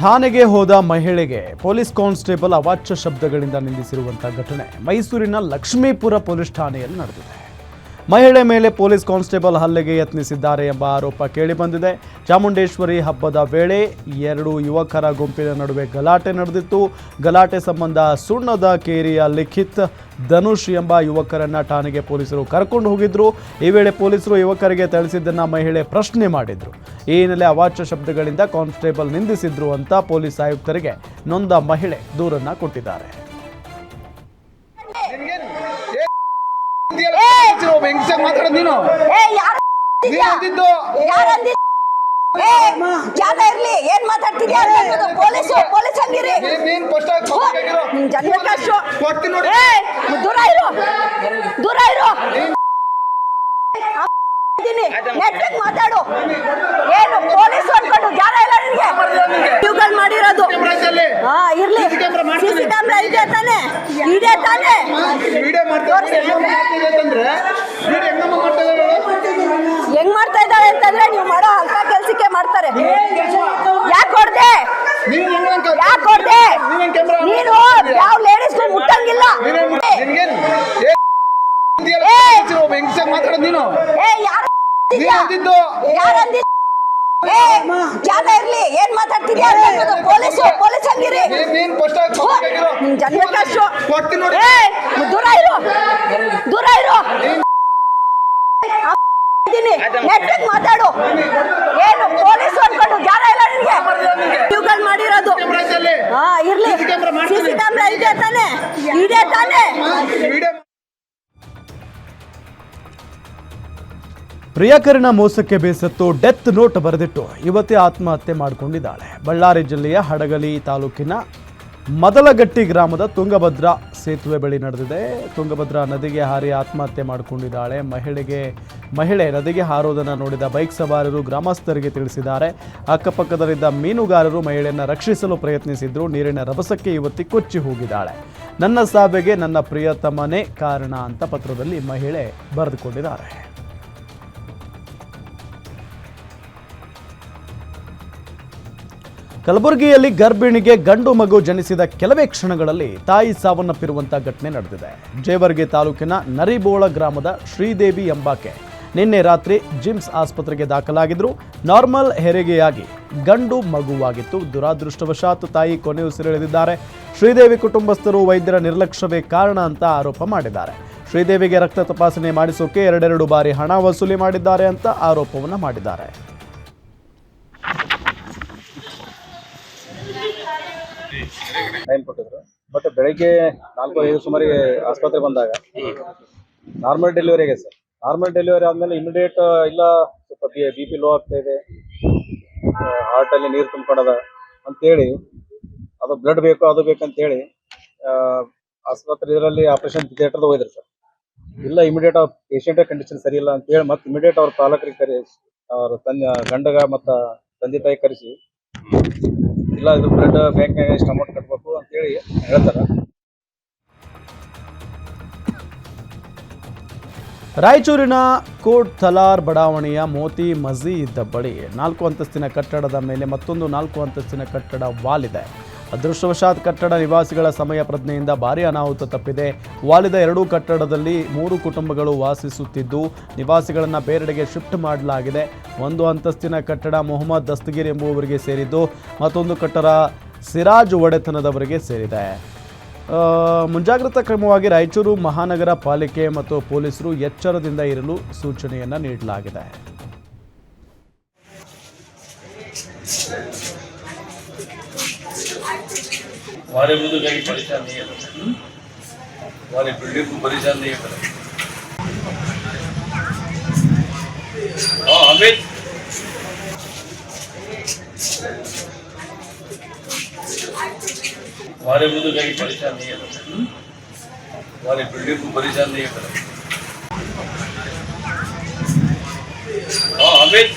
ಠಾಣೆಗೆ ಹೋದ ಮಹಿಳೆಗೆ ಪೊಲೀಸ್ ಕಾನ್ಸ್ಟೇಬಲ್ ಅವಾಚ್ಯ ಶಬ್ದಗಳಿಂದ ನಿಂದಿಸಿರುವಂತಹ ಘಟನೆ ಮೈಸೂರಿನ ಲಕ್ಷ್ಮೀಪುರ ಪೊಲೀಸ್ ಠಾಣೆಯಲ್ಲಿ ನಡೆದಿದೆ. ಮಹಿಳೆ ಮೇಲೆ ಪೊಲೀಸ್ ಕಾನ್ಸ್ಟೇಬಲ್ ಹಲ್ಲೆಗೆ ಯತ್ನಿಸಿದ್ದಾರೆ ಎಂಬ ಆರೋಪ ಕೇಳಿಬಂದಿದೆ. ಚಾಮುಂಡೇಶ್ವರಿ ಹಬ್ಬದ ವೇಳೆ ಎರಡು ಯುವಕರ ಗುಂಪಿನ ನಡುವೆ ಗಲಾಟೆ ನಡೆದಿತ್ತು. ಗಲಾಟೆ ಸಂಬಂಧ ಸುಣ್ಣದ ಕೇರಿಯ ಲಿಖಿತ್ ಧನುಷ್ ಎಂಬ ಯುವಕರನ್ನ ಠಾಣೆಗೆ ಪೊಲೀಸರು ಕರ್ಕೊಂಡು ಹೋಗಿದ್ರು. ಈ ವೇಳೆ ಪೊಲೀಸರು ಯುವಕರಿಗೆ ತಿಳಿಸಿದ್ದನ್ನ ಮಹಿಳೆ ಪ್ರಶ್ನೆ ಮಾಡಿದ್ರು. ಈ ಹಿನ್ನೆಲೆ ಅವಾಚ್ಯ ಶಬ್ದಗಳಿಂದ ಕಾನ್ಸ್ಟೇಬಲ್ ನಿಂದಿಸಿದ್ರು ಅಂತ ಪೊಲೀಸ್ ಆಯುಕ್ತರಿಗೆ ನೊಂದ ಮಹಿಳೆ ದೂರನ್ನ ಕೊಟ್ಟಿದ್ದಾರೆ. ಮಾತಾಡೋದು ನೀನು ಯಾರು ಜಾಗ ಇರ್ಲಿ ಏನ್ ಮಾತಾಡ್ತಿದ್ಯಾ? ಪೊಲೀಸ್ ಪೊಲೀಸ್ ಹಂಗಿರಿ ದೂರ ಇರು. ದೂರ ಇರು. ಇದ್ದೀನಿ. ನೆಟ್ಟಿಗೆ ಮಾತಾಡು. ಏನು ಪೊಲೀಸ್ ಅನ್ಕೊಂಡು ಜಾಗ ಇಲ್ಲ ನಿನ್ಗೆ? ಇವುಗಳು ಮಾಡಿರೋದು. ಹಾ ಇರ್ಲಿ. ಸಿಸಿ ಕ್ಯಾಮ್ರಾ ಇದೆ ತಾನೆ? ಇದೆ ತಾನೆ? ಹೆಂಗ್ ಮಾಡ್ತಾ ಇದ್ದಾರೆ ಅಂತಂದ್ರೆ ನೀವು ಮಾಡೋ ಅಲ್ಪ ಕೆಲ್ಸಕ್ಕೆ ಮಾಡ್ತಾರೆ. ಯಾಕೆ ಹೊಡ್ದೆ? ಯಾಕೆ ಹೊಡ್ದೆ? ನೀನು ಯಾವ ಲೇಡೀಸ್ ಮುಟ್ಟಂಗಿಲ್ಲ. ಮಾತಾಡೋದು ನೀನು? ಏ ಯಾರು ನೀನ್ ಅಂದಿದ್ದು? ಯಾರಂದಿ ಜಾಗ ಇರ್ಲಿ ಏನ್ ಮಾತಾಡ್ತಿದ್ಯಾ? ಪೊಲೀಸು ಪೊಲೀಸ್ ಹಂಗಿರಿ. ನೀನ್ ನೀನ್ ಫಸ್ಟ್ ನಿನ್ ಕೊಡ್ತೀನಿ ನೋಡಿ. ಏ ದೂರ ಇರು. ದೂರ ಇರು. ನೆಟ್ಟಗ್ ಮಾತಾಡು. ಏನು ಪೊಲೀಸ್ ಅನ್ಕೊಂಡು ಜಾರ ಇಲ್ಲ ನಿನ್ಗೆ? ಇವುಗಳು ಮಾಡಿರೋದು. ಕ್ಯಾಮ್ರಾದಲ್ಲಿ ಹಾ ಇರ್ಲಿ. ಕ್ಯಾಮ್ರಾ ಇದೆ ತಾನೆ? ಇದೆ ತಾನೆ? ವಿಡಿಯೋ ಪ್ರಿಯಕರನ ಮೋಸಕ್ಕೆ ಬೇಸತ್ತು ಡೆತ್ ನೋಟ್ ಬರೆದಿಟ್ಟು ಯುವತಿ ಆತ್ಮಹತ್ಯೆ ಮಾಡಿಕೊಂಡಿದ್ದಾಳೆ. ಬಳ್ಳಾರಿ ಜಿಲ್ಲೆಯ ಹಡಗಲಿ ತಾಲೂಕಿನ ಮದಲಗಟ್ಟಿ ಗ್ರಾಮದ ತುಂಗಭದ್ರಾ ಸೇತುವೆ ಬಳಿ ನಡೆದಿದೆ. ತುಂಗಭದ್ರಾ ನದಿಗೆ ಹಾರಿ ಆತ್ಮಹತ್ಯೆ ಮಾಡಿಕೊಂಡಿದ್ದಾಳೆ. ಮಹಿಳೆಗೆ, ಮಹಿಳೆ ನದಿಗೆ ಹಾರೋದನ್ನು ನೋಡಿದ ಬೈಕ್ ಸವಾರರು ಗ್ರಾಮಸ್ಥರಿಗೆ ತಿಳಿಸಿದ್ದಾರೆ. ಅಕ್ಕಪಕ್ಕದಲ್ಲಿದ್ದ ಮೀನುಗಾರರು ಮಹಿಳೆಯನ್ನು ರಕ್ಷಿಸಲು ಪ್ರಯತ್ನಿಸಿದ್ರು. ನೀರಿನ ರಭಸಕ್ಕೆ ಯುವತಿ ಕೊಚ್ಚಿ ಹೋಗಿದ್ದಾಳೆ. ನನ್ನ ಸಾವಿಗೆ ನನ್ನ ಪ್ರಿಯತಮನೇ ಕಾರಣ ಅಂತ ಪತ್ರದಲ್ಲಿ ಮಹಿಳೆ ಬರೆದುಕೊಂಡಿದ್ದಾರೆ. ಕಲಬುರಗಿಯಲ್ಲಿ ಗರ್ಭಿಣಿಗೆ ಗಂಡು ಮಗು ಜನಿಸಿದ ಕೆಲವೇ ಕ್ಷಣಗಳಲ್ಲಿ ತಾಯಿ ಸಾವನ್ನಪ್ಪಿರುವಂತಹ ಘಟನೆ ನಡೆದಿದೆ. ಜೇವರ್ಗೆ ತಾಲೂಕಿನ ನರಿಬೋಳ ಗ್ರಾಮದ ಶ್ರೀದೇವಿ ಎಂಬಾಕೆ ನಿನ್ನೆ ರಾತ್ರಿ ಜಿಮ್ಸ್ ಆಸ್ಪತ್ರೆಗೆ ದಾಖಲಾಗಿದ್ರು ನಾರ್ಮಲ್ ಹೆರಿಗೆಯಾಗಿ ಗಂಡು ಮಗುವಾಗಿತ್ತು. ದುರಾದೃಷ್ಟವಶಾತ್ ತಾಯಿ ಕೊನೆಯುಸಿರೆಳೆದಿದ್ದಾರೆ. ಶ್ರೀದೇವಿ ಕುಟುಂಬಸ್ಥರು ವೈದ್ಯರ ನಿರ್ಲಕ್ಷ್ಯವೇ ಕಾರಣ ಅಂತ ಆರೋಪ ಮಾಡಿದ್ದಾರೆ. ಶ್ರೀದೇವಿಗೆ ರಕ್ತ ತಪಾಸಣೆ ಮಾಡಿಸೋಕೆ ಎರಡೆರಡು ಬಾರಿ ಹಣ ವಸೂಲಿ ಮಾಡಿದ್ದಾರೆ ಅಂತ ಆರೋಪವನ್ನು ಮಾಡಿದ್ದಾರೆ. ಟೈಮ್ ಕೊಟ್ಟಿದ್ರು. ಬಟ್ ಬೆಳಿಗ್ಗೆ ನಾಲ್ಕು ಐದು ಸುಮಾರಿಗೆ ಆಸ್ಪತ್ರೆ ಬಂದಾಗ ನಾರ್ಮಲ್ ಡೆಲಿವರಿ ಆಗಿದೆ ಸರ್ ನಾರ್ಮಲ್ ಡೆಲಿವರಿ ಆದ್ಮೇಲೆ ಇಮಿಡಿಯೇಟ್ ಇಲ್ಲ, ಸ್ವಲ್ಪ ಬಿ ಪಿ ಲೋ ಆಗ್ತಾ ಇದೆ. ಹಾರ್ಟ್ ಅಲ್ಲಿ ನೀರು ಅಂತ ಅಂತೇಳಿ, ಅದು ಬ್ಲಡ್ ಬೇಕು ಅದು ಬೇಕಂತೇಳಿ ಆಸ್ಪತ್ರೆ ಇದರಲ್ಲಿ ಆಪರೇಷನ್ ಥಿಯೇಟರ್ ಹೋಗಿದ್ರು ಸರ್ ಇಲ್ಲ ಇಮಿಡಿಯೇಟ್ ಅವ್ರ ಪೇಷಂಟ್ ಕಂಡೀಷನ್ ಸರಿ ಇಲ್ಲ ಅಂತೇಳಿ ಮತ್ತೆ ಇಮಿಡಿಯೇಟ್ ಅವ್ರ ಪಾಲಕರಿಗೆ ಕರೆಸಿ ಅವ್ರ ತನ್ನ ಗಂಡಗ ಮತ್ತು ತಂದೆ ತಾಯಿ ಕರೆಸಿ ಇಲ್ಲ, ಇದು ಬ್ಲಡ್ ಬ್ಯಾಂಕ್ನಾಗ ಇಷ್ಟು ಅಮೌಂಟ್ ಕಟ್ಬೇಕು ಅಂತೇಳಿ ಹೇಳ್ತಾರೆ. ರಾಯಚೂರಿನ ಕೋಟ್ ಥಲಾರ್ ಬಡಾವಣೆಯ ಮೋತಿ ಮಸೀದ್ ಬಳಿ ನಾಲ್ಕು ಅಂತಸ್ತಿನ ಕಟ್ಟಡದ ಮೇಲೆ ಮತ್ತೊಂದು ನಾಲ್ಕು ಅಂತಸ್ತಿನ ಕಟ್ಟಡ ವಾಲಿದೆ. ಅದೃಷ್ಟವಶಾತ್ ಕಟ್ಟಡ ನಿವಾಸಿಗಳ ಸಮಯ ಪ್ರಜ್ಞೆಯಿಂದ ಭಾರಿ ಅನಾಹುತ ತಪ್ಪಿದೆ. ವಾಲಿದ ಎರಡೂ ಕಟ್ಟಡದಲ್ಲಿ ಮೂರು ಕುಟುಂಬಗಳು ವಾಸಿಸುತ್ತಿದ್ದು, ನಿವಾಸಿಗಳನ್ನು ಬೇರೆಡೆಗೆ ಶಿಫ್ಟ್ ಮಾಡಲಾಗಿದೆ. ಒಂದು ಅಂತಸ್ತಿನ ಕಟ್ಟಡ ಮೊಹಮ್ಮದ್ ದಸ್ತಗಿರ್ ಎಂಬುವವರಿಗೆ ಸೇರಿದ್ದು, ಮತ್ತೊಂದು ಕಟ್ಟಡ ಸಿರಾಜ್ ಒಡೆತನದವರಿಗೆ ಸೇರಿದೆ. ಮುಂಜಾಗ್ರತಾ ಕ್ರಮವಾಗಿ ರಾಯಚೂರು ಮಹಾನಗರ ಪಾಲಿಕೆ ಮತ್ತು ಪೊಲೀಸರು ಎಚ್ಚರದಿಂದ ಇರಲು ಸೂಚನೆಯನ್ನು ನೀಡಲಾಗಿದೆ. వారి ముందు కానీ పరిచయం చేయగలరు వారి బిల్డింగ్ పరిచయం చేయాలి. అమిత్ వారి ముందు కానీ పరిచయం చేయగలరు వారి బిల్డింగ్ పరిచయం చేయాలి. అమిత్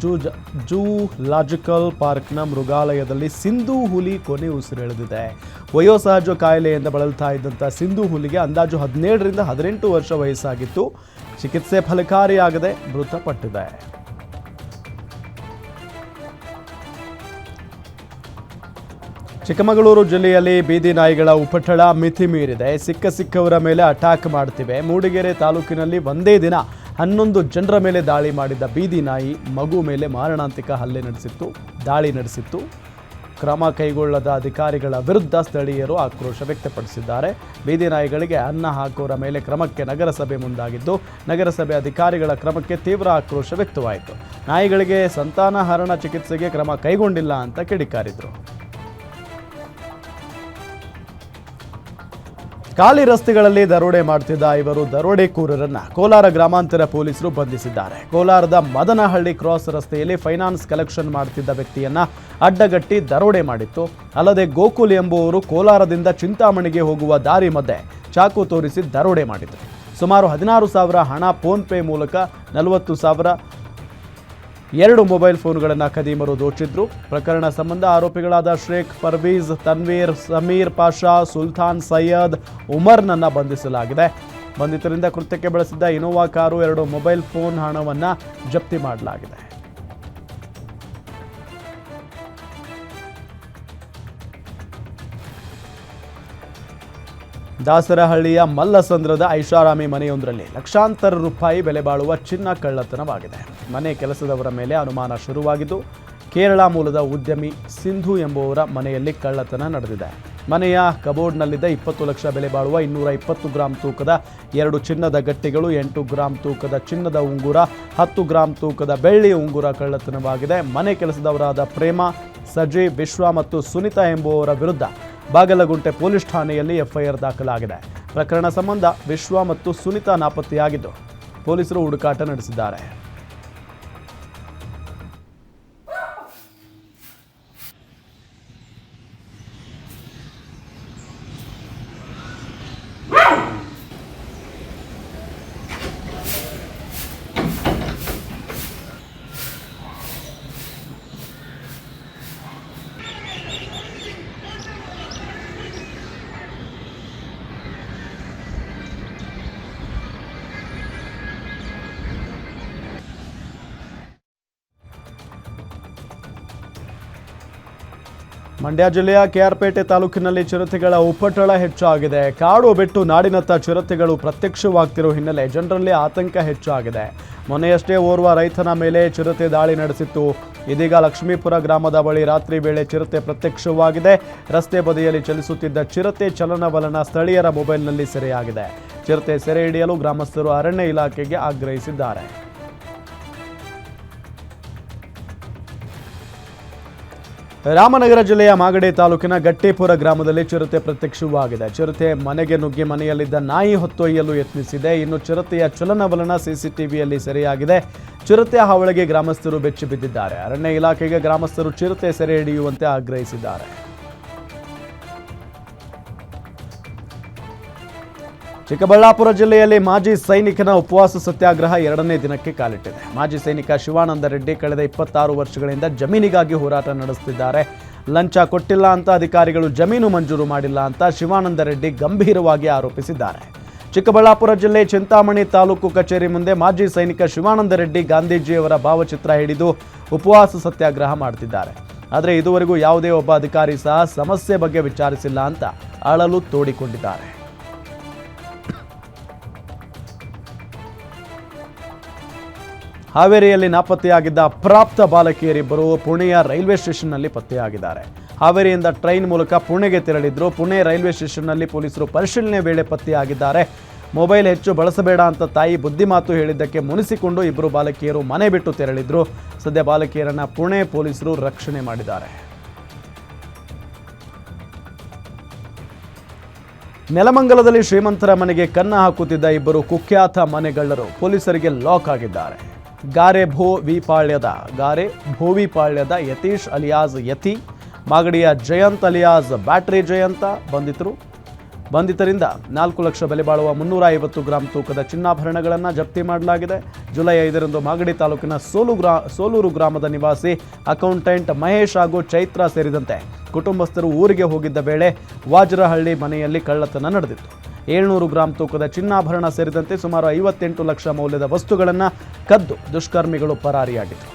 ಜೂ- ಜೂಲಾಜಿಕಲ್ ಪಾರ್ಕ್ನ ಮೃಗಾಲಯದಲ್ಲಿ ಸಿಂಧು ಹುಲಿ ಕೊನೆ ಉಸಿರೆಳೆದಿದೆ ವಯೋಸಹಜ ಕಾಯಿಲೆಯಿಂದ ಬಳಲ್ತಾ ಇದ್ದಂಥ ಸಿಂಧು ಹುಲಿಗೆ ಅಂದಾಜು ಹದಿನೇಳರಿಂದ ಹದಿನೆಂಟು ವರ್ಷ ವಯಸ್ಸಾಗಿತ್ತು. ಚಿಕಿತ್ಸೆ ಫಲಕಾರಿಯಾಗದೆ ಮೃತಪಟ್ಟಿದೆ. ಚಿಕ್ಕಮಗಳೂರು ಜಿಲ್ಲೆಯಲ್ಲಿ ಬೀದಿ ನಾಯಿಗಳ ಉಪಟಳ ಮಿತಿ ಮೀರಿದೆ ಸಿಕ್ಕ ಸಿಕ್ಕವರ ಮೇಲೆ ಅಟ್ಯಾಕ್ ಮಾಡ್ತಿವೆ. ಮೂಡಿಗೆರೆ ತಾಲೂಕಿನಲ್ಲಿ ಒಂದೇ ದಿನ ಹನ್ನೊಂದು ಜನರ ಮೇಲೆ ದಾಳಿ ಮಾಡಿದ್ದ ಬೀದಿ ನಾಯಿ ಮಗು ಮೇಲೆ ಮಾರಣಾಂತಿಕ ಹಲ್ಲೆ ನಡೆಸಿತ್ತು. ದಾಳಿ ನಡೆಸಿತ್ತು. ಕ್ರಮ ಕೈಗೊಳ್ಳದ ಅಧಿಕಾರಿಗಳ ವಿರುದ್ಧ ಸ್ಥಳೀಯರು ಆಕ್ರೋಶ ವ್ಯಕ್ತಪಡಿಸಿದ್ದಾರೆ. ಬೀದಿ ನಾಯಿಗಳಿಗೆ ಅನ್ನ ಹಾಕುವರ ಮೇಲೆ ಕ್ರಮಕ್ಕೆ ನಗರಸಭೆ ಮುಂದಾಗಿದ್ದು, ನಗರಸಭೆ ಅಧಿಕಾರಿಗಳ ಕ್ರಮಕ್ಕೆ ತೀವ್ರ ಆಕ್ರೋಶ ವ್ಯಕ್ತವಾಯಿತು. ನಾಯಿಗಳಿಗೆ ಸಂತಾನಹರಣ ಚಿಕಿತ್ಸೆಗೆ ಕ್ರಮ ಕೈಗೊಂಡಿಲ್ಲ ಅಂತ ಕಿಡಿಕಾರಿದ್ರು. ಖಾಲಿ ರಸ್ತೆಗಳಲ್ಲಿ ದರೋಡೆ ಮಾಡ್ತಿದ್ದ ಇವರು ದರೋಡೆಕೋರರನ್ನ ಕೋಲಾರ ಗ್ರಾಮಾಂತರ ಪೊಲೀಸರು ಬಂಧಿಸಿದ್ದಾರೆ. ಕೋಲಾರದ ಮದನಹಳ್ಳಿ ಕ್ರಾಸ್ ರಸ್ತೆಯಲ್ಲಿ ಫೈನಾನ್ಸ್ ಕಲೆಕ್ಷನ್ ಮಾಡ್ತಿದ್ದ ವ್ಯಕ್ತಿಯನ್ನ ಅಡ್ಡಗಟ್ಟಿ ದರೋಡೆ ಮಾಡಿತ್ತು. ಅಲ್ಲದೆ ಗೋಕುಲ್ ಎಂಬುವರು ಕೋಲಾರದಿಂದ ಚಿಂತಾಮಣಿಗೆ ಹೋಗುವ ದಾರಿ ಮಧ್ಯೆ ಚಾಕು ತೋರಿಸಿ ದರೋಡೆ ಮಾಡಿದರು. ಸುಮಾರು ಹದಿನಾರು ಸಾವಿರ ಹಣ ಫೋನ್ ಪೇ ಮೂಲಕ ನಲವತ್ತು ಸಾವಿರ ಎರಡು ಮೊಬೈಲ್ ಫೋನ್ಗಳನ್ನು ಖದೀಮರು ದೋಚಿದ್ರು. ಪ್ರಕರಣ ಸಂಬಂಧ ಆರೋಪಿಗಳಾದ ಶೇಖ್, ಪರ್ವೀಜ್, ತನ್ವೀರ್, ಸಮೀರ್ ಪಾಷಾ, ಸುಲ್ತಾನ್, ಸೈಯದ್, ಉಮರ್ನನ್ನು ಬಂಧಿಸಲಾಗಿದೆ. ಬಂಧಿತರಿಂದ ಕೃತ್ಯಕ್ಕೆ ಬಳಸಿದ್ದ ಇನೋವಾ ಕಾರು ಎರಡು ಮೊಬೈಲ್ ಫೋನ್ ಹಣವನ್ನು ಜಪ್ತಿ ಮಾಡಲಾಗಿದೆ. ದಾಸರಹಳ್ಳಿಯ ಮಲ್ಲಸಂದ್ರದ ಐಷಾರಾಮಿ ಮನೆಯೊಂದರಲ್ಲಿ ಲಕ್ಷಾಂತರ ರೂಪಾಯಿ ಬೆಲೆ ಬಾಳುವ ಚಿನ್ನ ಕಳ್ಳತನವಾಗಿದೆ. ಮನೆ ಕೆಲಸದವರ ಮೇಲೆ ಅನುಮಾನ ಶುರುವಾಗಿದ್ದು, ಕೇರಳ ಮೂಲದ ಉದ್ಯಮಿ ಸಿಂಧು ಎಂಬುವರ ಮನೆಯಲ್ಲಿ ಕಳ್ಳತನ ನಡೆದಿದೆ. ಮನೆಯ ಕಬೋರ್ಡ್ನಲ್ಲಿದ್ದ ಇಪ್ಪತ್ತು ಲಕ್ಷ ಬೆಲೆ ಬಾಳುವ ಇನ್ನೂರ ಇಪ್ಪತ್ತು ಗ್ರಾಂ ತೂಕದ ಎರಡು ಚಿನ್ನದ ಗಟ್ಟಿಗಳು, ಎಂಟು ಗ್ರಾಂ ತೂಕದ ಚಿನ್ನದ ಉಂಗುರ, ಹತ್ತು ಗ್ರಾಂ ತೂಕದ ಬೆಳ್ಳಿ ಉಂಗುರ ಕಳ್ಳತನವಾಗಿದೆ. ಮನೆ ಕೆಲಸದವರಾದ ಪ್ರೇಮ ಸಜೀವ್ ವಿಶ್ವ ಮತ್ತು ಸುನಿತಾ ಎಂಬುವವರ ವಿರುದ್ಧ ಬಾಗಲಗುಂಟೆ ಪೊಲೀಸ್ ಠಾಣೆಯಲ್ಲಿ ಎಫ್ಐಆರ್ ದಾಖಲಾಗಿದೆ. ಪ್ರಕರಣ ಸಂಬಂಧ ವಿಶ್ವ ಮತ್ತು ಸುನಿತಾ ನಾಪತ್ತೆಯಾಗಿದ್ದು ಪೊಲೀಸರು ಹುಡುಕಾಟ ನಡೆಸಿದ್ದಾರೆ. ಮಂಡ್ಯ ಜಿಲ್ಲೆಯ ಕೆಆರ್ಪೇಟೆ ತಾಲೂಕಿನಲ್ಲಿ ಚಿರತೆಗಳ ಉಪಟಳ ಹೆಚ್ಚಾಗಿದೆ. ಕಾಡು ಬಿಟ್ಟು ನಾಡಿನತ್ತ ಚಿರತೆಗಳು ಪ್ರತ್ಯಕ್ಷವಾಗ್ತಿರೋ ಹಿನ್ನೆಲೆ ಜನರಲ್ಲಿ ಆತಂಕ ಹೆಚ್ಚಾಗಿದೆ. ಮೊನ್ನೆಯಷ್ಟೇ ಓರ್ವ ರೈತನ ಮೇಲೆ ಚಿರತೆ ದಾಳಿ ನಡೆಸಿತ್ತು. ಇದೀಗ ಲಕ್ಷ್ಮೀಪುರ ಗ್ರಾಮದ ಬಳಿ ರಾತ್ರಿ ವೇಳೆ ಚಿರತೆ ಪ್ರತ್ಯಕ್ಷವಾಗಿದೆ. ರಸ್ತೆ ಬದಿಯಲ್ಲಿ ಚಲಿಸುತ್ತಿದ್ದ ಚಿರತೆ ಚಲನವಲನ ಸ್ಥಳೀಯರ ಮೊಬೈಲ್ನಲ್ಲಿ ಸೆರೆಯಾಗಿದೆ. ಚಿರತೆ ಸೆರೆ ಹಿಡಿಯಲು ಗ್ರಾಮಸ್ಥರು ಅರಣ್ಯ ಇಲಾಖೆಗೆ ಆಗ್ರಹಿಸಿದ್ದಾರೆ. ರಾಮನಗರ ಜಿಲ್ಲೆಯ ಮಾಗಡಿ ತಾಲೂಕಿನ ಗಟ್ಟೇಪುರ ಗ್ರಾಮದಲ್ಲಿ ಚಿರತೆ ಪ್ರತ್ಯಕ್ಷವಾಗಿದೆ. ಚಿರತೆ ಮನೆಗೆ ನುಗ್ಗಿ ಮನೆಯಲ್ಲಿದ್ದ ನಾಯಿ ಹೊತ್ತೊಯ್ಯಲು ಯತ್ನಿಸಿದೆ. ಇನ್ನು ಚಿರತೆಯ ಚಲನವಲನ ಸಿಸಿಟಿವಿಯಲ್ಲಿ ಸೆರೆಯಾಗಿದೆ. ಚಿರತೆ ಹಾವಳಿಗೆ ಗ್ರಾಮಸ್ಥರು ಬೆಚ್ಚಿ ಬಿದ್ದಿದ್ದಾರೆ ಅರಣ್ಯ ಇಲಾಖೆಗೆ ಗ್ರಾಮಸ್ಥರು ಚಿರತೆ ಸೆರೆ ಹಿಡಿಯುವಂತೆ ಆಗ್ರಹಿಸಿದ್ದಾರೆ. ಚಿಕ್ಕಬಳ್ಳಾಪುರ ಜಿಲ್ಲೆಯಲ್ಲಿ ಮಾಜಿ ಸೈನಿಕನ ಉಪವಾಸ ಸತ್ಯಾಗ್ರಹ ಎರಡನೇ ದಿನಕ್ಕೆ ಕಾಲಿಟ್ಟಿದೆ. ಮಾಜಿ ಸೈನಿಕ ಶಿವಾನಂದ ರೆಡ್ಡಿ ಕಳೆದ ಇಪ್ಪತ್ತಾರು ವರ್ಷಗಳಿಂದ ಜಮೀನಿಗಾಗಿ ಹೋರಾಟ ನಡೆಸುತ್ತಿದ್ದಾರೆ. ಲಂಚ ಕೊಟ್ಟಿಲ್ಲ ಅಂತ ಅಧಿಕಾರಿಗಳು ಜಮೀನು ಮಂಜೂರು ಮಾಡಿಲ್ಲ ಅಂತ ಶಿವಾನಂದ ರೆಡ್ಡಿ ಗಂಭೀರವಾಗಿ ಆರೋಪಿಸಿದ್ದಾರೆ. ಚಿಕ್ಕಬಳ್ಳಾಪುರ ಜಿಲ್ಲೆ ಚಿಂತಾಮಣಿ ತಾಲೂಕು ಕಚೇರಿ ಮುಂದೆ ಮಾಜಿ ಸೈನಿಕ ಶಿವಾನಂದ ರೆಡ್ಡಿ ಗಾಂಧೀಜಿಯವರ ಭಾವಚಿತ್ರ ಹಿಡಿದು ಉಪವಾಸ ಸತ್ಯಾಗ್ರಹ ಮಾಡ್ತಿದ್ದಾರೆ. ಆದರೆ ಇದುವರೆಗೂ ಯಾವುದೇ ಒಬ್ಬ ಅಧಿಕಾರಿ ಸಹ ಸಮಸ್ಯೆ ಬಗ್ಗೆ ವಿಚಾರಿಸಿಲ್ಲ ಅಂತ ಅಳಲು ತೋಡಿಕೊಂಡಿದ್ದಾರೆ. ಹಾವೇರಿಯಲ್ಲಿ ನಾಪತ್ತೆಯಾಗಿದ್ದ ಅಪ್ರಾಪ್ತ ಬಾಲಕಿಯರಿಬ್ಬರು ಪುಣೆಯ ರೈಲ್ವೆ ಸ್ಟೇಷನ್ನಲ್ಲಿ ಪತ್ತೆಯಾಗಿದ್ದಾರೆ. ಹಾವೇರಿಯಿಂದ ಟ್ರೈನ್ ಮೂಲಕ ಪುಣೆಗೆ ತೆರಳಿದ್ರು. ಪುಣೆ ರೈಲ್ವೆ ಸ್ಟೇಷನ್ನಲ್ಲಿ ಪೊಲೀಸರು ಪರಿಶೀಲನೆ ವೇಳೆ ಪತ್ತೆಯಾಗಿದ್ದಾರೆ. ಮೊಬೈಲ್ ಹೆಚ್ಚು ಬಳಸಬೇಡ ಅಂತ ತಾಯಿ ಬುದ್ಧಿಮಾತು ಹೇಳಿದ್ದಕ್ಕೆ ಮುನಿಸಿಕೊಂಡು ಇಬ್ಬರು ಬಾಲಕಿಯರು ಮನೆ ಬಿಟ್ಟು ತೆರಳಿದ್ರು. ಸದ್ಯ ಬಾಲಕಿಯರನ್ನ ಪುಣೆ ಪೊಲೀಸರು ರಕ್ಷಣೆ ಮಾಡಿದ್ದಾರೆ. ನೆಲಮಂಗಲದಲ್ಲಿ ಶ್ರೀಮಂತರ ಮನೆಗೆ ಕನ್ನ ಹಾಕುತ್ತಿದ್ದ ಇಬ್ಬರು ಕುಖ್ಯಾತ ಮನೆಗಳ್ಳರು ಪೊಲೀಸರಿಗೆ ಲಾಕ್ ಆಗಿದ್ದಾರೆ. ಗಾರೆ ಭೋ ವಿಪಾಳ್ಯದ ಗಾರೆ ಭೋವಿಪಾಳ್ಯದ ಯತೀಶ್ ಅಲಿಯಾಸ್ ಯತಿ, ಮಾಗಡಿಯ ಜಯಂತ್ ಅಲಿಯಾಸ್ ಬ್ಯಾಟ್ರಿ ಜಯಂತ ಬಂಧಿತರು. ಬಂಧಿತರಿಂದ ನಾಲ್ಕು ಲಕ್ಷ ಬೆಲೆ ಬಾಳುವ ಮುನ್ನೂರ ಐವತ್ತು ಗ್ರಾಂ ತೂಕದ ಚಿನ್ನಾಭರಣಗಳನ್ನು ಜಪ್ತಿ ಮಾಡಲಾಗಿದೆ. ಜುಲೈ ಐದರಂದು ಮಾಗಡಿ ತಾಲೂಕಿನ ಸೋಲು ಗ್ರಾ, ಸೋಲೂರು ಗ್ರಾಮದ ನಿವಾಸಿ ಅಕೌಂಟೆಂಟ್ ಮಹೇಶ್ ಹಾಗೂ ಚೈತ್ರ ಸೇರಿದಂತೆ ಕುಟುಂಬಸ್ಥರು ಊರಿಗೆ ಹೋಗಿದ್ದ ವೇಳೆ ವಾಜ್ರಹಳ್ಳಿ ಮನೆಯಲ್ಲಿ ಕಳ್ಳತನ ನಡೆದಿತ್ತು. ಏಳ್ನೂರು ಗ್ರಾಂ ತೂಕದ ಚಿನ್ನಾಭರಣ ಸೇರಿದಂತೆ ಸುಮಾರು ಐವತ್ತೆಂಟು ಲಕ್ಷ ಮೌಲ್ಯದ ವಸ್ತುಗಳನ್ನು ಕದ್ದು ದುಷ್ಕರ್ಮಿಗಳು ಪರಾರಿಯಾಗಿದ್ದರು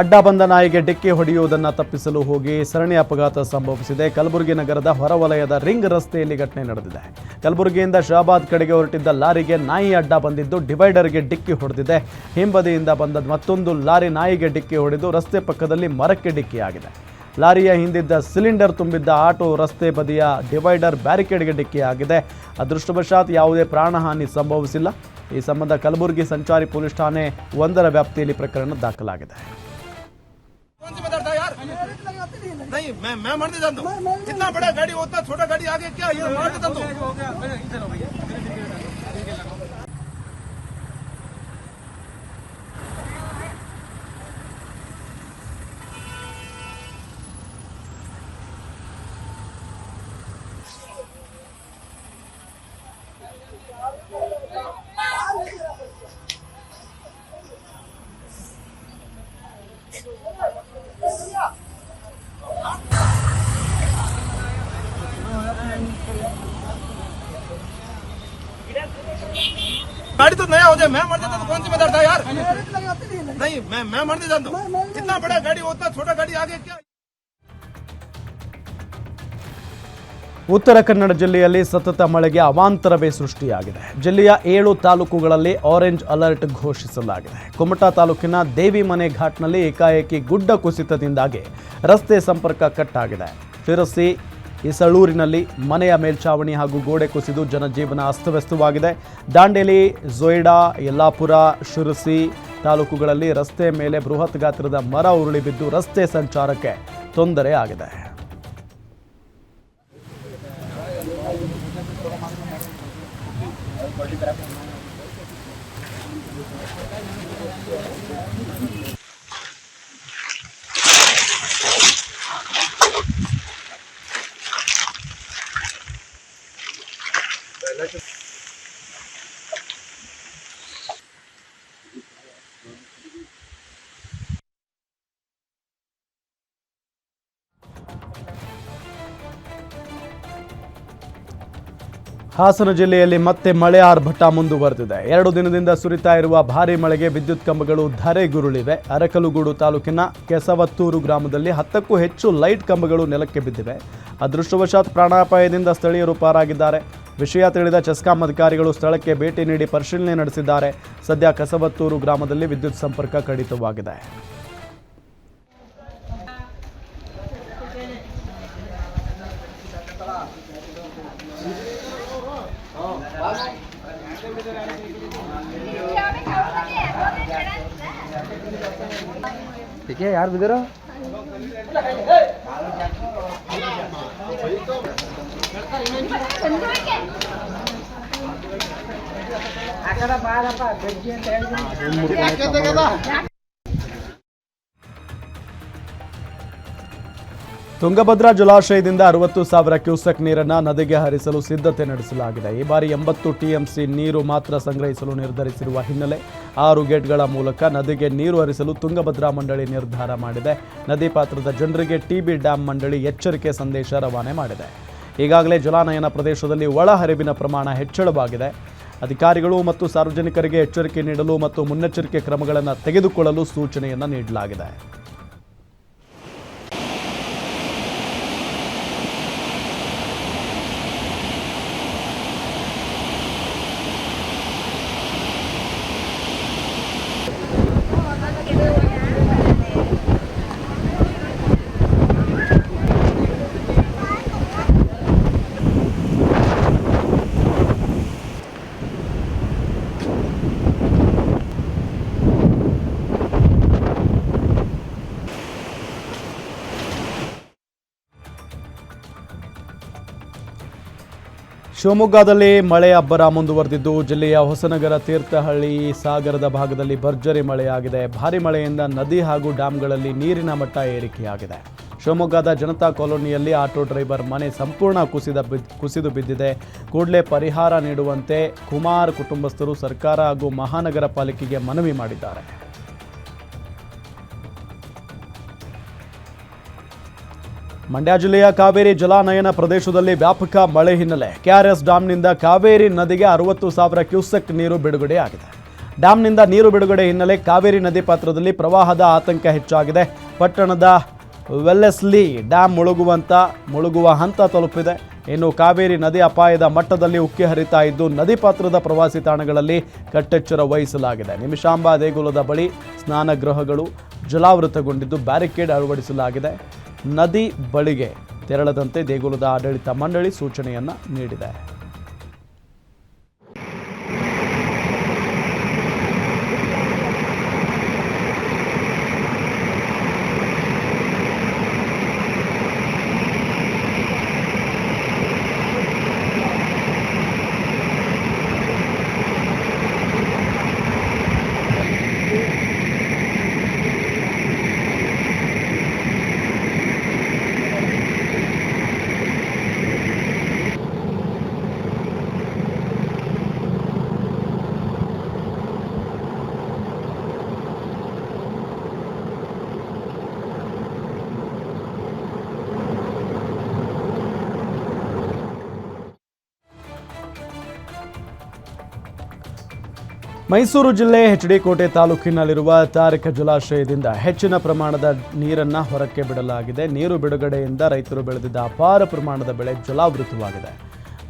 ಅಡ್ಡ ಬಂದ ನಾಯಿಗೆ ಡಿಕ್ಕಿ ಹೊಡೆಯುವುದನ್ನು ತಪ್ಪಿಸಲು ಹೋಗಿ ಸರಣಿ ಅಪಘಾತ ಸಂಭವಿಸಿದೆ. ಕಲಬುರಗಿ ನಗರದ ಹೊರವಲಯದ ರಿಂಗ್ ರಸ್ತೆಯಲ್ಲಿ ಘಟನೆ ನಡೆದಿದೆ. ಕಲಬುರಗಿಯಿಂದ ಶಹಾಬಾದ್ ಕಡೆಗೆ ಹೊರಟಿದ್ದ ಲಾರಿಗೆ ನಾಯಿ ಅಡ್ಡ ಬಂದಿದ್ದು, ಡಿವೈಡರ್ಗೆ ಡಿಕ್ಕಿ ಹೊಡೆದಿದೆ. ಹಿಂಬದಿಯಿಂದ ಬಂದ ಮತ್ತೊಂದು ಲಾರಿ ನಾಯಿಗೆ ಡಿಕ್ಕಿ ಹೊಡೆದು ರಸ್ತೆ ಪಕ್ಕದಲ್ಲಿ ಮರಕ್ಕೆ ಡಿಕ್ಕಿಯಾಗಿದೆ. ಲಾರಿಯ ಹಿಂದಿದ್ದ ಸಿಲಿಂಡರ್ ತುಂಬಿದ್ದ ಆಟೋ ರಸ್ತೆ ಬದಿಯ ಡಿವೈಡರ್ ಬ್ಯಾರಿಕೇಡ್ಗೆ ಡಿಕ್ಕಿಯಾಗಿದೆ. ಅದೃಷ್ಟವಶಾತ್ ಯಾವುದೇ ಪ್ರಾಣಹಾನಿ ಸಂಭವಿಸಿಲ್ಲ. ಈ ಸಂಬಂಧ ಕಲಬುರಗಿ ಸಂಚಾರಿ ಪೊಲೀಸ್ ಠಾಣೆ ಒಂದರ ವ್ಯಾಪ್ತಿಯಲ್ಲಿ ಪ್ರಕರಣ ದಾಖಲಾಗಿದೆ. गाड़ी होता है छोटा गाड़ी आगे क्या ये मार देता हूँ गाड़ी तो नया हो जाए मैं मर देता तो कौन सी बताता यार नहीं मैं मैं मर देता हूँ कितना बड़ा गाड़ी होता है छोटा गाड़ी आगे क्या ಉತ್ತರ ಕನ್ನಡ ಜಿಲ್ಲೆಯಲ್ಲಿ ಸತತ ಮಳೆಗೆ ಅವಾಂತರವೇ ಸೃಷ್ಟಿಯಾಗಿದೆ ಜಿಲ್ಲೆಯ ಏಳು ತಾಲೂಕುಗಳಲ್ಲಿ ಆರೆಂಜ್ ಅಲರ್ಟ್ ಘೋಷಿಸಲಾಗಿದೆ ಕುಮಟಾ ತಾಲೂಕಿನ ದೇವಿಮನೆ ಘಾಟ್ನಲ್ಲಿ ಏಕಾಏಕಿ ಗುಡ್ಡ ಕುಸಿತದಿಂದಾಗಿ ರಸ್ತೆ ಸಂಪರ್ಕ ಕಟ್ಟಾಗಿದೆ ಶಿರಸಿ ಇಸಳೂರಿನಲ್ಲಿ ಮನೆಯ ಮೇಲ್ಛಾವಣಿ ಹಾಗೂ ಗೋಡೆ ಕುಸಿದು ಜನಜೀವನ ಅಸ್ತವ್ಯಸ್ತವಾಗಿದೆ. ದಾಂಡೇಲಿ, ಜೊಯ್ಡಾ, ಯಲ್ಲಾಪುರ, ಶಿರಸಿ ತಾಲೂಕುಗಳಲ್ಲಿ ರಸ್ತೆ ಮೇಲೆ ಬೃಹತ್ ಗಾತ್ರದ ಮರ ಉರುಳಿ ಬಿದ್ದು ರಸ್ತೆ ಸಂಚಾರಕ್ಕೆ ತೊಂದರೆ ಆಗಿದೆ. ಹಾಸನ ಜಿಲ್ಲೆಯಲ್ಲಿ ಮತ್ತೆ ಮಳೆ ಆರ್ಭಟ ಮುಂದುವರೆದಿದೆ. ಎರಡು ದಿನದಿಂದ ಸುರಿತಾ ಇರುವ ಭಾರೀ ಮಳೆಗೆ ವಿದ್ಯುತ್ ಕಂಬಗಳು ಧರೆಗುರುಳಿವೆ ಅರಕಲುಗೂಡು ತಾಲೂಕಿನ ಕೆಸವತ್ತೂರು ಗ್ರಾಮದಲ್ಲಿ ಹತ್ತಕ್ಕೂ ಹೆಚ್ಚು ಲೈಟ್ ಕಂಬಗಳು ನೆಲಕ್ಕೆ ಬಿದ್ದಿವೆ. ಅದೃಷ್ಟವಶಾತ್ ಪ್ರಾಣಾಪಾಯದಿಂದ ಸ್ಥಳೀಯರು ಪಾರಾಗಿದ್ದಾರೆ. ವಿಷಯ ತಿಳಿದ ಚೆಸ್ಕಾಂ ಅಧಿಕಾರಿಗಳು ಸ್ಥಳಕ್ಕೆ ಭೇಟಿ ನೀಡಿ ಪರಿಶೀಲನೆ ನಡೆಸಿದ್ದಾರೆ. ಸದ್ಯ ಕಸವತ್ತೂರು ಗ್ರಾಮದಲ್ಲಿ ವಿದ್ಯುತ್ ಸಂಪರ್ಕ ಕಡಿತವಾಗಿದೆ. ಯಾರು ಬಿದ್ದೀರ ತುಂಗಭದ್ರಾ ಜಲಾಶಯದಿಂದ ಅರವತ್ತು ಸಾವಿರ ಕ್ಯೂಸೆಕ್ ನೀರನ್ನು ನದಿಗೆ ಹರಿಸಲು ಸಿದ್ಧತೆ ನಡೆಸಲಾಗಿದೆ. ಈ ಬಾರಿ ಎಂಬತ್ತು ಟಿಎಂಸಿ ನೀರು ಮಾತ್ರ ಸಂಗ್ರಹಿಸಲು ನಿರ್ಧರಿಸಿರುವ ಹಿನ್ನೆಲೆ ಆರು ಗೇಟ್ಗಳ ಮೂಲಕ ನದಿಗೆ ನೀರು ಹರಿಸಲು ತುಂಗಭದ್ರಾ ಮಂಡಳಿ ನಿರ್ಧಾರ ಮಾಡಿದೆ. ನದಿ ಪಾತ್ರದ ಜನರಿಗೆ ಟಿಬಿ ಡ್ಯಾಂ ಮಂಡಳಿ ಎಚ್ಚರಿಕೆ ಸಂದೇಶ ರವಾನೆ ಮಾಡಿದೆ. ಈಗಾಗಲೇ ಜಲಾನಯನ ಪ್ರದೇಶದಲ್ಲಿ ಒಳಹರಿವಿನ ಪ್ರಮಾಣ ಹೆಚ್ಚಳವಾಗಿದೆ. ಅಧಿಕಾರಿಗಳು ಮತ್ತು ಸಾರ್ವಜನಿಕರಿಗೆ ಎಚ್ಚರಿಕೆ ನೀಡಲು ಮತ್ತು ಮುನ್ನೆಚ್ಚರಿಕೆ ಕ್ರಮಗಳನ್ನು ತೆಗೆದುಕೊಳ್ಳಲು ಸೂಚನೆಯನ್ನು ನೀಡಲಾಗಿದೆ. ಶಿವಮೊಗ್ಗದಲ್ಲಿ ಮಳೆ ಅಬ್ಬರ ಮುಂದುವರೆದಿದ್ದು, ಜಿಲ್ಲೆಯ ಹೊಸನಗರ ತೀರ್ಥಹಳ್ಳಿ ಸಾಗರದ ಭಾಗದಲ್ಲಿ ಭರ್ಜರಿ ಮಳೆಯಾಗಿದೆ. ಭಾರಿ ಮಳೆಯಿಂದ ನದಿ ಹಾಗೂ ಡ್ಯಾಂಗಳಲ್ಲಿ ನೀರಿನ ಮಟ್ಟ ಏರಿಕೆಯಾಗಿದೆ. ಶಿವಮೊಗ್ಗದ ಜನತಾ ಕಾಲೋನಿಯಲ್ಲಿ ಆಟೋ ಡ್ರೈವರ್ ಮನೆ ಸಂಪೂರ್ಣ ಕುಸಿದ ಕುಸಿದು ಬಿದ್ದಿದೆ. ಕೂಡಲೇ ಪರಿಹಾರ ನೀಡುವಂತೆ ಕುಮಾರ್ ಕುಟುಂಬಸ್ಥರು ಸರ್ಕಾರ ಹಾಗೂ ಮಹಾನಗರ ಪಾಲಿಕೆಗೆ ಮನವಿ ಮಾಡಿದ್ದಾರೆ. ಮಂಡ್ಯ ಜಿಲ್ಲೆಯ ಕಾವೇರಿ ಜಲಾನಯನ ಪ್ರದೇಶದಲ್ಲಿ ವ್ಯಾಪಕ ಮಳೆ ಹಿನ್ನೆಲೆ. ಕೆಆರ್ಎಸ್ ಡ್ಯಾಂನಿಂದ ಕಾವೇರಿ ನದಿಗೆ ಅರವತ್ತು ಸಾವಿರ ಕ್ಯೂಸೆಕ್ ನೀರು ಬಿಡುಗಡೆಯಾಗಿದೆ. ಡ್ಯಾಂನಿಂದ ನೀರು ಬಿಡುಗಡೆ ಹಿನ್ನೆಲೆ ಕಾವೇರಿ ನದಿ ಪಾತ್ರದಲ್ಲಿ ಪ್ರವಾಹದ ಆತಂಕ ಹೆಚ್ಚಾಗಿದೆ. ಪಟ್ಟಣದ ವೆಲ್ಲೆಸ್ಲಿ ಡ್ಯಾಂ ಮುಳುಗುವಂತ, ಮುಳುಗುವ ಹಂತ ತಲುಪಿದೆ. ಇನ್ನು ಕಾವೇರಿ ನದಿ ಅಪಾಯದ ಮಟ್ಟದಲ್ಲಿ ಉಕ್ಕಿ ಹರಿತಾ ಇದ್ದು, ನದಿ ಪಾತ್ರದ ಪ್ರವಾಸಿ ತಾಣಗಳಲ್ಲಿ ಕಟ್ಟೆಚ್ಚರ ವಹಿಸಲಾಗಿದೆ. ನಿಮಿಷಾಂಬ ದೇಗುಲದ ಬಳಿ ಸ್ನಾನಗೃಹಗಳು ಜಲಾವೃತಗೊಂಡಿದ್ದು, ಬ್ಯಾರಿಕೇಡ್ ಅಳವಡಿಸಲಾಗಿದೆ. ನದಿ ಬಳಿಗೆ ತೆರಳದಂತೆ ದೇಗುಲದ ಆಡಳಿತ ಮಂಡಳಿ ಸೂಚನೆಯನ್ನು ನೀಡಿದೆ. ಮೈಸೂರು ಜಿಲ್ಲೆ ಎಚ್ ಡಿ ಕೋಟೆ ತಾಲೂಕಿನಲ್ಲಿರುವ ತಾರಕ ಜಲಾಶಯದಿಂದ ಹೆಚ್ಚಿನ ಪ್ರಮಾಣದ ನೀರನ್ನ ಹೊರಕ್ಕೆ ಬಿಡಲಾಗಿದೆ. ನೀರು ಬಿಡುಗಡೆಯಿಂದ ರೈತರು ಬೆಳೆದಿದ್ದ ಅಪಾರ ಪ್ರಮಾಣದ ಬೆಳೆ ಜಲಾವೃತವಾಗಿದೆ.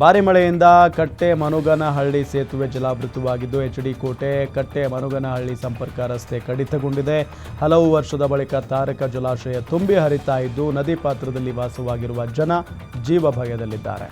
ಭಾರಿ ಮಳೆಯಿಂದ ಕಟ್ಟೆ ಮನುಗನಹಳ್ಳಿ ಸೇತುವೆ ಜಲಾವೃತವಾಗಿದ್ದು ಎಚ್ ಡಿ ಕೋಟೆ ಕಟ್ಟೆ ಮನುಗನಹಳ್ಳಿ ಸಂಪರ್ಕ ರಸ್ತೆ ಕಡಿತಗೊಂಡಿದೆ. ಹಲವು ವರ್ಷದ ಬಳಿಕ ತಾರಕ ಜಲಾಶಯ ತುಂಬಿ ಹರಿತಾ ಇದ್ದು, ನದಿ ಪಾತ್ರದಲ್ಲಿ ವಾಸವಾಗಿರುವ ಜನ ಜೀವ ಭಯದಲ್ಲಿದ್ದಾರೆ.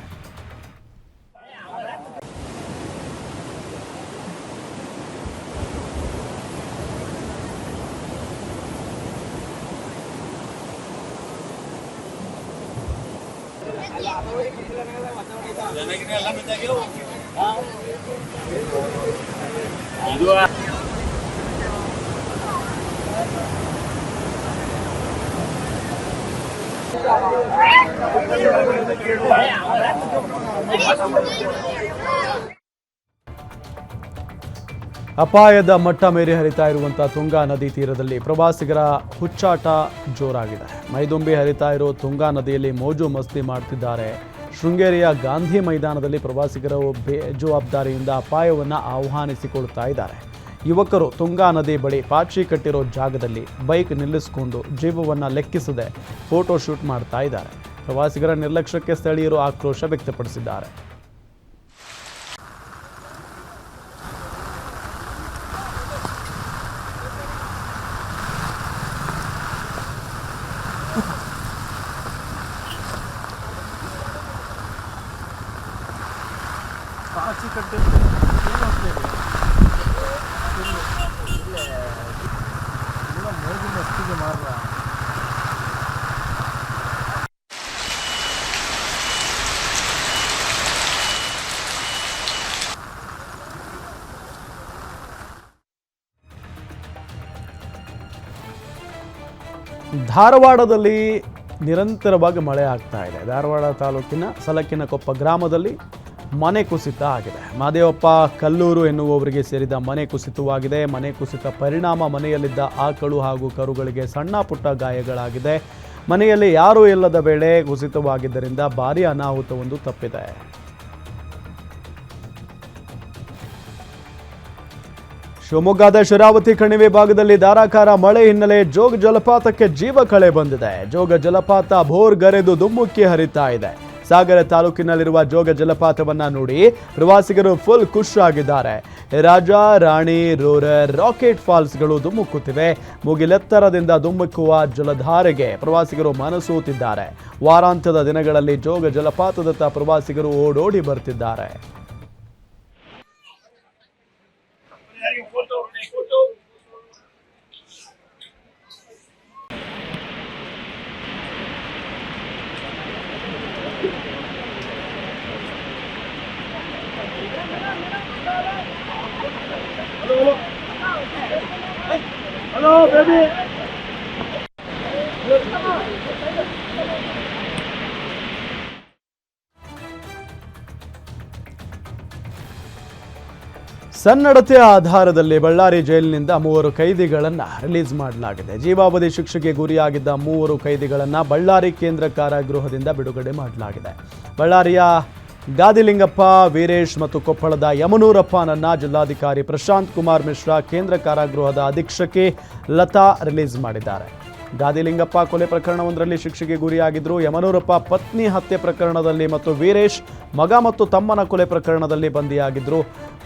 ಅಪಾಯದ ಮಟ್ಟ ಮೇರೆ ಹರಿತಾ ಇರುವಂತಹ ತುಂಗಾ ನದಿ ತೀರದಲ್ಲಿ ಪ್ರವಾಸಿಗರ ಹುಚ್ಚಾಟ ಜೋರಾಗಿದೆ. ಮೈದುಂಬಿ ಹರಿತಾ ಇರೋ ತುಂಗಾ ನದಿಯಲ್ಲಿ ಮೋಜು ಮಸ್ತಿ ಮಾಡ್ತಿದ್ದಾರೆ ಶೃಂಗೇರಿಯ ಗಾಂಧಿ ಮೈದಾನದಲ್ಲಿ ಪ್ರವಾಸಿಗರು ಬೇಜವಾಬ್ದಾರಿಯಿಂದ ಅಪಾಯವನ್ನು ಆಹ್ವಾನಿಸಿಕೊಳ್ತಾ ಇದ್ದಾರೆ. ಯುವಕರು ತುಂಗಾ ನದಿ ಬಳಿ ಪಾಚಿ ಕಟ್ಟಿರೋ ಜಾಗದಲ್ಲಿ ಬೈಕ್ ನಿಲ್ಲಿಸಿಕೊಂಡು ಜೀವವನ್ನು ಲೆಕ್ಕಿಸದೆ ಫೋಟೋ ಶೂಟ್ ಮಾಡ್ತಾ ಇದ್ದಾರೆ. ಪ್ರವಾಸಿಗರ ನಿರ್ಲಕ್ಷ್ಯಕ್ಕೆ ಸ್ಥಳೀಯರು ಆಕ್ರೋಶ ವ್ಯಕ್ತಪಡಿಸಿದ್ದಾರೆ. ಧಾರವಾಡದಲ್ಲಿ ನಿರಂತರವಾಗಿ ಮಳೆ ಆಗ್ತಾ ಇದೆ. ಧಾರವಾಡ ತಾಲೂಕಿನ ಸಲಕಿನಕೊಪ್ಪ ಗ್ರಾಮದಲ್ಲಿ ಮನೆ ಕುಸಿತ ಆಗಿದೆ. ಮಾದೇವಪ್ಪ ಕಲ್ಲೂರು ಎನ್ನುವವರಿಗೆ ಸೇರಿದ ಮನೆ ಕುಸಿತವಾಗಿದೆ. ಮನೆ ಕುಸಿತ ಪರಿಣಾಮ ಮನೆಯಲ್ಲಿದ್ದ ಆಕಳು ಹಾಗೂ ಕರುಗಳಿಗೆ ಸಣ್ಣ ಪುಟ್ಟ ಗಾಯಗಳಾಗಿದೆ. ಮನೆಯಲ್ಲಿ ಯಾರೂ ಇಲ್ಲದ ವೇಳೆ ಕುಸಿತವಾಗಿದ್ದರಿಂದ ಭಾರೀ ಅನಾಹುತವೊಂದು ತಪ್ಪಿದೆ. ಶಿವಮೊಗ್ಗದ ಶರಾವತಿ ಕಣಿವೆ ಭಾಗದಲ್ಲಿ ಧಾರಾಕಾರ ಮಳೆ ಹಿನ್ನೆಲೆ ಜೋಗ ಜಲಪಾತಕ್ಕೆ ಜೀವ ಕಳೆ ಬಂದಿದೆ. ಜೋಗ ಜಲಪಾತ ಭೋರ್ಗರೆದು ದುಮ್ಮುಕ್ಕಿ ಹರಿತಾ ಇದೆ. ಸಾಗರ ತಾಲೂಕಿನಲ್ಲಿರುವ ಜೋಗ ಜಲಪಾತವನ್ನ ನೋಡಿ ಪ್ರವಾಸಿಗರು ಫುಲ್ ಖುಷ್ ಆಗಿದ್ದಾರೆ. ರಾಜ, ರಾಣಿ, ರೋರ, ರಾಕೆಟ್ ಫಾಲ್ಸ್ಗಳು ಧುಮ್ಮುಕ್ಕುತ್ತಿವೆ. ಮುಗಿಲೆತ್ತರದಿಂದ ಧುಮ್ಮುಕ್ಕುವ ಜಲಧಾರೆಗೆ ಪ್ರವಾಸಿಗರು ಮನಸೂತಿದ್ದಾರೆ. ವಾರಾಂತ್ಯದ ದಿನಗಳಲ್ಲಿ ಜೋಗ ಜಲಪಾತದತ್ತ ಪ್ರವಾಸಿಗರು ಓಡೋಡಿ ಬರ್ತಿದ್ದಾರೆ. ಸನ್ನಡತೆಯ ಆಧಾರದಲ್ಲಿ ಬಳ್ಳಾರಿ ಜೈಲಿನಿಂದ ಮೂವರು ಕೈದಿಗಳನ್ನು ರಿಲೀಸ್ ಮಾಡಲಾಗಿದೆ. ಜೀವಾವಧಿ ಶಿಕ್ಷೆಗೆ ಗುರಿಯಾಗಿದ್ದ ಮೂವರು ಕೈದಿಗಳನ್ನು ಬಳ್ಳಾರಿ ಕೇಂದ್ರ ಕಾರಾಗೃಹದಿಂದ ಬಿಡುಗಡೆ ಮಾಡಲಾಗಿದೆ. ಬಳ್ಳಾರಿಯ ಗಾದಿಲಿಂಗಪ್ಪ, ವೀರೇಶ್ ಮತ್ತು ಕೊಪ್ಪಳದ ಯಮನೂರಪ್ಪನನ್ನ ಜಿಲ್ಲಾಧಿಕಾರಿ ಪ್ರಶಾಂತ್ ಕುಮಾರ್ ಮಿಶ್ರಾ ಕೇಂದ್ರ ಕಾರಾಗೃಹದ ಅಧೀಕ್ಷಕಿ ಲತಾ ರಿಲೀಸ್ ಮಾಡಿದ್ದಾರೆ. ಗಾದಿಲಿಂಗಪ್ಪ ಕೊಲೆ ಪ್ರಕರಣವೊಂದರಲ್ಲಿ ಶಿಕ್ಷೆಗೆ ಗುರಿಯಾಗಿದ್ದರು ಯಮನೂರಪ್ಪ ಪತ್ನಿ ಹತ್ಯೆ ಪ್ರಕರಣದಲ್ಲಿ ಮತ್ತು ವೀರೇಶ್ ಮಗ ಮತ್ತು ತಮ್ಮನ ಕೊಲೆ ಪ್ರಕರಣದಲ್ಲಿ ಬಂದಿಯಾಗಿದ್ದರು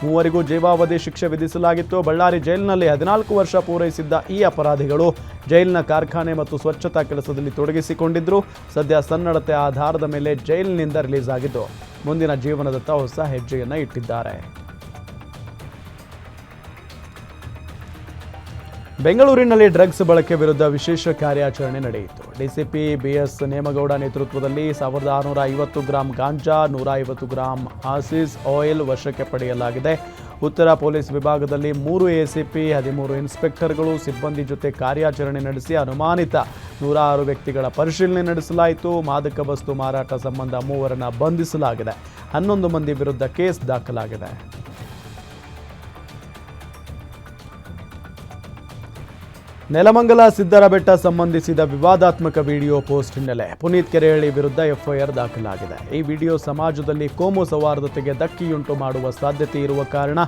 ಮೂವರಿಗೂ ಜೀವಾವಧಿ ಶಿಕ್ಷೆ ವಿಧಿಸಲಾಗಿತ್ತು. ಬಳ್ಳಾರಿ ಜೈಲಿನಲ್ಲಿ ಹದಿನಾಲ್ಕು ವರ್ಷ ಪೂರೈಸಿದ್ದ ಈ ಅಪರಾಧಿಗಳು ಜೈಲಿನ ಕಾರ್ಖಾನೆ ಮತ್ತು ಸ್ವಚ್ಛತಾ ಕೆಲಸದಲ್ಲಿ ತೊಡಗಿಸಿಕೊಂಡಿದ್ದರು ಸದ್ಯ ಸನ್ನಡತೆ ಆಧಾರದ ಮೇಲೆ ಜೈಲಿನಿಂದ ರಿಲೀಸ್ ಆಗಿದ್ದು. ಮುಂದಿನ ಜೀವನದತ್ತ ಹೊಸ ಹೆಜ್ಜೆಯನ್ನು ಇಟ್ಟಿದ್ದಾರೆ. ಬೆಂಗಳೂರಿನಲ್ಲಿ ಡ್ರಗ್ಸ್ ಬಳಕೆ ವಿರುದ್ಧ ವಿಶೇಷ ಕಾರ್ಯಾಚರಣೆ ನಡೆಯಿತು. ಡಿಸಿಪಿ ಬಿಎಸ್ ನೇಮಗೌಡ ನೇತೃತ್ವದಲ್ಲಿ ಸಾವಿರದ ಆರುನೂರ ಐವತ್ತು ಗ್ರಾಂ ಗಾಂಜಾ, ನೂರ ಐವತ್ತು ಗ್ರಾಂ ಆಸಿಸ್ ಆಯಿಲ್ ವಶಕ್ಕೆ ಪಡೆಯಲಾಗಿದೆ. ಉತ್ತರ ಪೊಲೀಸ್ ವಿಭಾಗದಲ್ಲಿ ಮೂರು ಎಸಿಪಿ, ಹದಿಮೂರು ಇನ್ಸ್ಪೆಕ್ಟರ್ಗಳು ಸಿಬ್ಬಂದಿ ಜೊತೆ ಕಾರ್ಯಾಚರಣೆ ನಡೆಸಿ ಅನುಮಾನಿತ. ನೂರಾರು ವ್ಯಕ್ತಿಗಳ ಪರಿಶೀಲನೆ ನಡೆಸಲಾಯಿತು. ಮಾದಕ ವಸ್ತು ಮಾರಾಟ ಸಂಬಂಧ ಮೂವರನ್ನು ಬಂಧಿಸಲಾಗಿದೆ. ಹನ್ನೊಂದು ಮಂದಿ ವಿರುದ್ಧ ಕೇಸ್ ದಾಖಲಾಗಿದೆ. ನೆಲಮಂಗಲ ಸಿದ್ದರ ಬೆಟ್ಟ ಸಂಬಂಧಿಸಿದ ವಿವಾದಾತ್ಮಕ ವಿಡಿಯೋ ಪೋಸ್ಟ್ ಹಿನ್ನೆಲೆ ಪುನೀತ್ ಕೆರೆಹಳ್ಳಿ ವಿರುದ್ಧ ಎಫ್ಐಆರ್ ದಾಖಲಾಗಿದೆ. ಈ ವಿಡಿಯೋ ಸಮಾಜದಲ್ಲಿ ಕೋಮು ಸೌಹಾರ್ದತೆಗೆ ಧಕ್ಕೆಯುಂಟು ಮಾಡುವ ಸಾಧ್ಯತೆ ಇರುವ ಕಾರಣ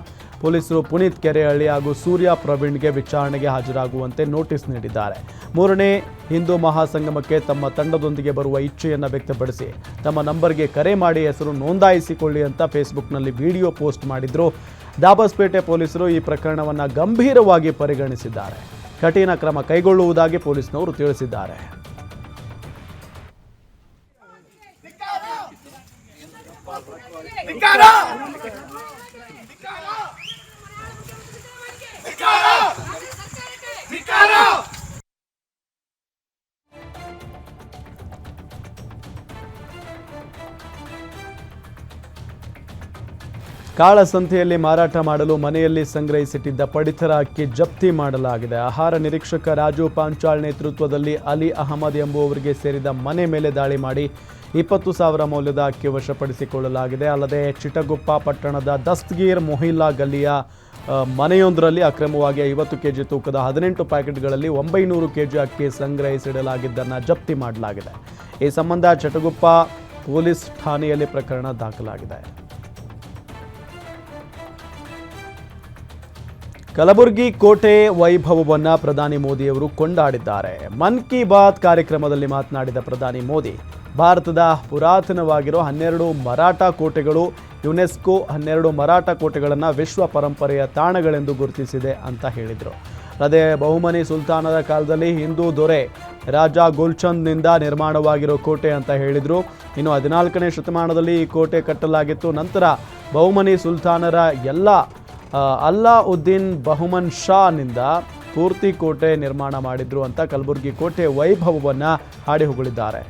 ಪೊಲೀಸರು ಪುನೀತ್ ಕೆರೆಹಳ್ಳಿ ಹಾಗೂ ಸೂರ್ಯ ಪ್ರವೀಣ್ಗೆ ವಿಚಾರಣೆಗೆ ಹಾಜರಾಗುವಂತೆ ನೋಟಿಸ್ ನೀಡಿದ್ದಾರೆ. ಮೂರನೇ ಹಿಂದೂ ಮಹಾಸಂಗಮಕ್ಕೆ ತಮ್ಮ ತಂಡದೊಂದಿಗೆ ಬರುವ ಇಚ್ಛೆಯನ್ನು ವ್ಯಕ್ತಪಡಿಸಿ, ತಮ್ಮ ನಂಬರ್ಗೆ ಕರೆ ಮಾಡಿ ಹೆಸರು ನೋಂದಾಯಿಸಿಕೊಳ್ಳಿ ಅಂತ ಫೇಸ್ಬುಕ್ನಲ್ಲಿ ವಿಡಿಯೋ ಪೋಸ್ಟ್ ಮಾಡಿದ್ರು. ದಾಬಸ್ಪೇಟೆ ಪೊಲೀಸರು ಈ ಪ್ರಕರಣವನ್ನು ಗಂಭೀರವಾಗಿ ಪರಿಗಣಿಸಿದ್ದಾರೆ. ಕಠಿಣ ಕ್ರಮ ಕೈಗೊಳ್ಳುವುದಾಗಿ ಪೊಲೀಸ್ನವರು ತಿಳಿಸಿದ್ದಾರೆ. ಕಾಳಸಂತೆಯಲ್ಲಿ ಮಾರಾಟ ಮಾಡಲು ಮನೆಯಲ್ಲಿ ಸಂಗ್ರಹಿಸಿಟ್ಟಿದ್ದ ಪಡಿತರ ಅಕ್ಕಿ ಜಪ್ತಿ ಮಾಡಲಾಗಿದೆ. ಆಹಾರ ನಿರೀಕ್ಷಕ ರಾಜು ಪಾಂಚಾಳ್ ನೇತೃತ್ವದಲ್ಲಿ ಅಲಿ ಅಹಮದ್ ಎಂಬುವವರಿಗೆ ಸೇರಿದ ಮನೆ ಮೇಲೆ ದಾಳಿ ಮಾಡಿ ಇಪ್ಪತ್ತು ಸಾವಿರ ಮೌಲ್ಯದ ಅಕ್ಕಿ ವಶಪಡಿಸಿಕೊಳ್ಳಲಾಗಿದೆ. ಅಲ್ಲದೆ ಚಿಟಗುಪ್ಪ ಪಟ್ಟಣದ ದಸ್ತ್ಗೀರ್ ಮೊಹಿಲ್ಲಾ ಗಲ್ಲಿಯ ಮನೆಯೊಂದರಲ್ಲಿ ಅಕ್ರಮವಾಗಿ ಐವತ್ತು ಕೆಜಿ ತೂಕದ ಹದಿನೆಂಟು ಪ್ಯಾಕೆಟ್ಗಳಲ್ಲಿ ಒಂಬೈನೂರು ಕೆಜಿ ಅಕ್ಕಿ ಸಂಗ್ರಹಿಸಿಡಲಾಗಿದ್ದನ್ನು ಜಪ್ತಿ ಮಾಡಲಾಗಿದೆ. ಈ ಸಂಬಂಧ ಚಟಗುಪ್ಪ ಪೊಲೀಸ್ ಠಾಣೆಯಲ್ಲಿ ಪ್ರಕರಣ ದಾಖಲಾಗಿದೆ. ಕಲಬುರಗಿ ಕೋಟೆ ವೈಭವವನ್ನು ಪ್ರಧಾನಿ ಮೋದಿಯವರು ಕೊಂಡಾಡಿದ್ದಾರೆ. ಮನ್ ಕಿ ಬಾತ್ ಕಾರ್ಯಕ್ರಮದಲ್ಲಿ ಮಾತನಾಡಿದ ಪ್ರಧಾನಿ ಮೋದಿ, ಭಾರತದ ಪುರಾತನವಾಗಿರೋ ಹನ್ನೆರಡು ಮರಾಠ ಕೋಟೆಗಳು ಯುನೆಸ್ಕೋ ಹನ್ನೆರಡು ಮರಾಠ ಕೋಟೆಗಳನ್ನು ವಿಶ್ವ ಪರಂಪರೆಯ ತಾಣಗಳೆಂದು ಗುರುತಿಸಿದೆ ಅಂತ ಹೇಳಿದರು. ಅದೇ ಬಹುಮನಿ ಸುಲ್ತಾನರ ಕಾಲದಲ್ಲಿ ಹಿಂದೂ ದೊರೆ ರಾಜ ಗುಲ್ಚಂದ್ನಿಂದ ನಿರ್ಮಾಣವಾಗಿರೋ ಕೋಟೆ ಅಂತ ಹೇಳಿದರು. ಇನ್ನು ಹದಿನಾಲ್ಕನೇ ಶತಮಾನದಲ್ಲಿ ಈ ಕೋಟೆ ಕಟ್ಟಲಾಗಿತ್ತು. ನಂತರ ಬಹುಮನಿ ಸುಲ್ತಾನರ ಎಲ್ಲ ಅಲ್ಲಾ ಉದ್ದೀನ್ ಬಹುಮನ್ ಶಾನಿಂದ ಪೂರ್ತಿ ಕೋಟೆ ನಿರ್ಮಾಣ ಮಾಡಿದ್ರು ಅಂತ ಕಲಬುರಗಿ ಕೋಟೆ ವೈಭವವನ್ನು ಹಾಡಿ ಹೊಗಳಿದ್ದಾರೆ.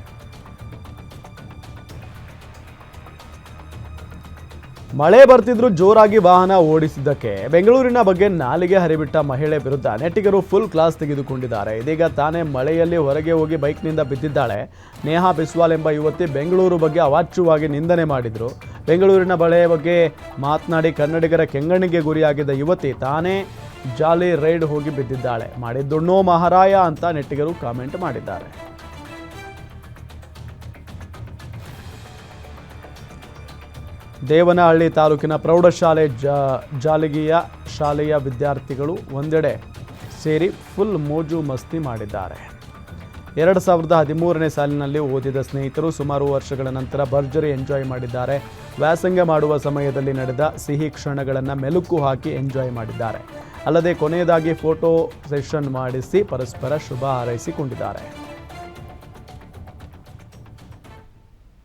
ಮಳೆ ಬರ್ತಿದ್ರು ಜೋರಾಗಿ ವಾಹನ ಓಡಿಸಿದ್ದಕ್ಕೆ ಬೆಂಗಳೂರಿನ ಬಗ್ಗೆ ನಾಲಿಗೆ ಹರಿಬಿಟ್ಟ ಮಹಿಳೆ ವಿರುದ್ಧ ನೆಟ್ಟಿಗರು ಫುಲ್ ಕ್ಲಾಸ್ ತೆಗೆದುಕೊಂಡಿದ್ದಾರೆ. ಇದೀಗ ತಾನೇ ಮಳೆಯಲ್ಲಿ ಹೊರಗೆ ಹೋಗಿ ಬೈಕ್ನಿಂದ ಬಿದ್ದಿದ್ದಾಳೆ. ನೇಹಾ ಬಿಸ್ವಾಲ್ ಎಂಬ ಯುವತಿ ಬೆಂಗಳೂರು ಬಗ್ಗೆ ಅವಾಚ್ಯವಾಗಿ ನಿಂದನೆ ಮಾಡಿದ್ರು. ಬೆಂಗಳೂರಿನ ಬಳೆ ಬಗ್ಗೆ ಮಾತನಾಡಿ ಕನ್ನಡಿಗರ ಕೆಂಗಣ್ಣಿಗೆ ಗುರಿಯಾಗಿದ್ದ ಯುವತಿ ತಾನೇ ಜಾಲಿ ರೈಡ್ ಹೋಗಿ ಬಿದ್ದಿದ್ದಾಳೆ. ಮಾಡಿದ್ದುಣ್ಣೋ ಮಹಾರಾಯ ಅಂತ ನೆಟ್ಟಿಗರು ಕಾಮೆಂಟ್ ಮಾಡಿದ್ದಾರೆ. ದೇವನಹಳ್ಳಿ ತಾಲೂಕಿನ ಪ್ರೌಢಶಾಲೆ ಜಾಲಗಿಯ ಶಾಲೆಯ ವಿದ್ಯಾರ್ಥಿಗಳು ಒಂದೆಡೆ ಸೇರಿ ಫುಲ್ ಮೋಜು ಮಸ್ತಿ ಮಾಡಿದ್ದಾರೆ. ಎರಡು ಸಾವಿರದ ಹದಿಮೂರನೇ ಸಾಲಿನಲ್ಲಿ ಓದಿದ ಸ್ನೇಹಿತರು ಸುಮಾರು ವರ್ಷಗಳ ನಂತರ ಭರ್ಜರಿ ಎಂಜಾಯ್ ಮಾಡಿದ್ದಾರೆ. ವ್ಯಾಸಂಗ ಮಾಡುವ ಸಮಯದಲ್ಲಿ ನಡೆದ ಸಿಹಿ ಕ್ಷಣಗಳನ್ನು ಮೆಲುಕು ಹಾಕಿ ಎಂಜಾಯ್ ಮಾಡಿದ್ದಾರೆ. ಅಲ್ಲದೆ ಕೊನೆಯದಾಗಿ ಫೋಟೋ ಸೆಷನ್ ಮಾಡಿಸಿ ಪರಸ್ಪರ ಶುಭ ಹಾರೈಸಿಕೊಂಡಿದ್ದಾರೆ.